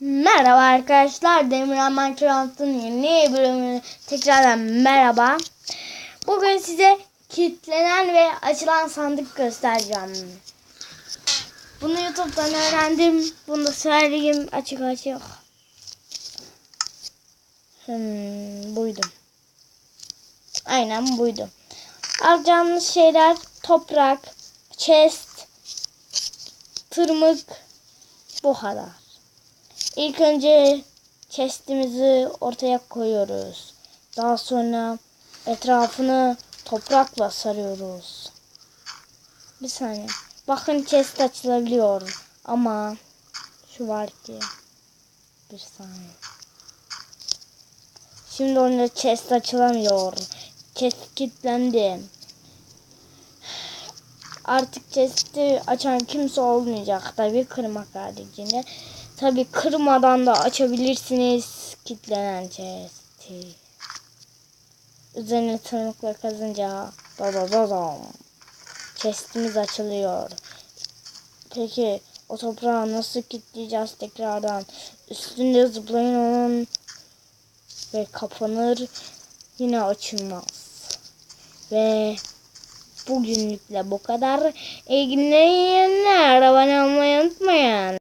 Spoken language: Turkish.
Merhaba arkadaşlar. Demirhan Minecraft'ın yeni bölümüne tekrardan merhaba. Bugün size kilitlenen ve açılan sandık göstereceğim. Bunu YouTube'dan öğrendim. Bunu da söyleyeyim açık açık. Hmm, buydu. Aynen buydu. Alacağımız şeyler toprak, chest, tırmık, bu kadar. İlk önce chestimizi ortaya koyuyoruz. Daha sonra etrafını toprakla sarıyoruz. Bir saniye. Bakın chest açılabiliyor. Ama şu var ki. Bir saniye. Şimdi onda chest açılamıyor. Chest kilitlendi. Artık chest'i açan kimse olmayacak. Tabii kırmak haricinde. Tabii kırmadan da açabilirsiniz kilitlenen chest'i. Üzerine tırmıkla kazınca da da da da chest'imiz açılıyor. Peki o toprağı nasıl kilitleyeceğiz tekrardan? Üstünde zıplayın onun ve kapanır yine açılmaz. Ve bugünlükle bu kadar. İyi günler, iyi günler.